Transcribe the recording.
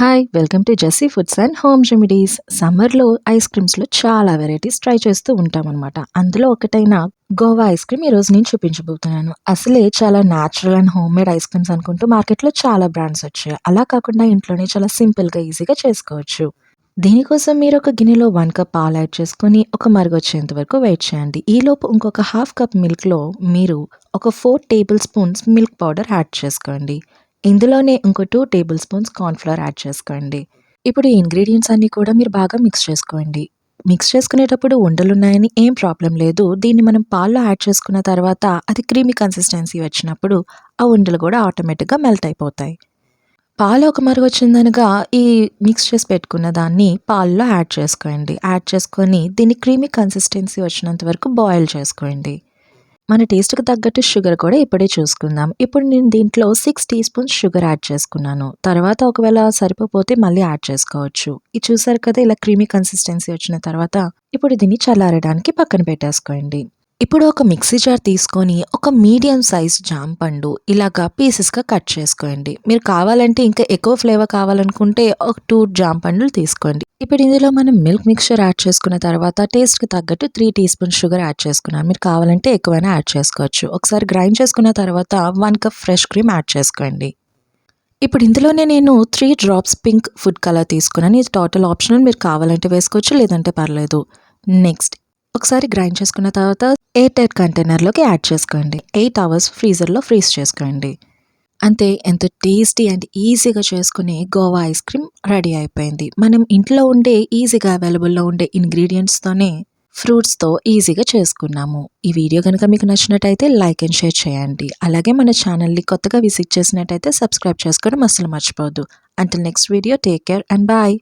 Hi welcome to Jessie foods and home remedies సమ్మర్లో ice క్రీమ్స్లో చాలా వెరైటీస్ ట్రై చేస్తూ ఉంటామన్నమాట. అందులో ఒకటైన గోవా ఐస్ క్రీమ్ ఈ రోజు నేను చూపించబోతున్నాను. అసలే చాలా natural and home made ice creams అనుకుంటూ మార్కెట్లో చాలా బ్రాండ్స్ వచ్చాయి. అలా కాకుండా ఇంట్లోనే చాలా సింపుల్గా ఈజీగా చేసుకోవచ్చు. దీనికోసం మీరు ఒక గిన్నెలో వన్ కప్ పాలు యాడ్ చేసుకొని ఒక మరుగొచ్చేంత వరకు వెయిట్ చేయండి. ఈలోపు ఇంకొక హాఫ్ కప్ మిల్క్లో మీరు ఒక four tablespoons milk powder add చేసుకోండి. ఇందులోనే ఇంకో two tablespoons cornflour add చేసుకోండి. ఇప్పుడు ఈ ఇంగ్రీడియంట్స్ అన్నీ కూడా మీరు బాగా మిక్స్ చేసుకోండి. మిక్స్ చేసుకునేటప్పుడు ఉండలున్నాయని ఏం ప్రాబ్లం లేదు. దీన్ని మనం పాల్లో యాడ్ చేసుకున్న తర్వాత అది క్రీమీ కన్సిస్టెన్సీ వచ్చినప్పుడు ఆ ఉండలు కూడా ఆటోమేటిక్గా మెల్ట్ అయిపోతాయి. పాలు ఒక మరుగు వచ్చిందనగా ఈ మిక్స్ చేసి పెట్టుకున్న దాన్ని పాల్లో యాడ్ చేసుకోండి. యాడ్ చేసుకొని దీన్ని క్రీమీ కన్సిస్టెన్సీ వచ్చినంత వరకు బాయిల్ చేసుకోండి. మన టేస్ట్కి తగ్గట్టు షుగర్ కూడా ఇప్పుడే చూసుకుందాం. ఇప్పుడు నేను దీంట్లో six teaspoons sugar add చేసుకున్నాను. తర్వాత ఒకవేళ సరిపోతే మళ్ళీ యాడ్ చేసుకోవచ్చు. ఇది చూసారు కదా ఇలా క్రీమీ కన్సిస్టెన్సీ వచ్చిన తర్వాత ఇప్పుడు దీన్ని చల్లారడానికి పక్కన పెట్టేసుకోండి. ఇప్పుడు ఒక మిక్సీ జార్ తీసుకొని ఒక మీడియం సైజ్ జామ్ పండు ఇలాగా పీసెస్గా కట్ చేసుకోండి. మీరు కావాలంటే ఇంకా ఎక్కువ ఫ్లేవర్ కావాలనుకుంటే ఒక టూ జామ్ పండులు తీసుకోండి. ఇప్పుడు ఇందులో మనం మిల్క్ మిక్చర్ యాడ్ చేసుకున్న తర్వాత టేస్ట్కి తగ్గట్టు three teaspoon sugar add చేసుకున్నాను మీరు కావాలంటే ఎక్కువైనా యాడ్ చేసుకోవచ్చు. ఒకసారి గ్రైండ్ చేసుకున్న తర్వాత one cup fresh cream add చేసుకోండి. ఇప్పుడు ఇందులోనే నేను three drops pink food colour తీసుకున్నాను. ఇది టోటల్ ఆప్షనల్. మీరు కావాలంటే వేసుకోవచ్చు లేదంటే పర్లేదు. నెక్స్ట్ ఒకసారి గ్రైండ్ చేసుకున్న తర్వాత ఎయిర్ టైట్ కంటైనర్లోకి యాడ్ చేసుకోండి. ఎయిట్ అవర్స్ ఫ్రీజర్లో ఫ్రీజ్ చేసుకోండి. అంతే ఎంతో టేస్టీ అండ్ ఈజీగా చేసుకునే గోవా ఐస్ క్రీమ్ రెడీ అయిపోయింది. మనం ఇంట్లో ఉండే ఈజీగా అవైలబుల్లో ఉండే ఇంగ్రీడియంట్స్తోనే ఫ్రూట్స్తో ఈజీగా చేసుకున్నాము. ఈ వీడియో కనుక మీకు నచ్చినట్టయితే లైక్ అండ్ షేర్ చేయండి. అలాగే మన ఛానల్ని కొత్తగా విజిట్ చేసినట్టయితే సబ్స్క్రైబ్ చేసుకోవడం అస్సలు మర్చిపోవద్దు. Until next video take care and bye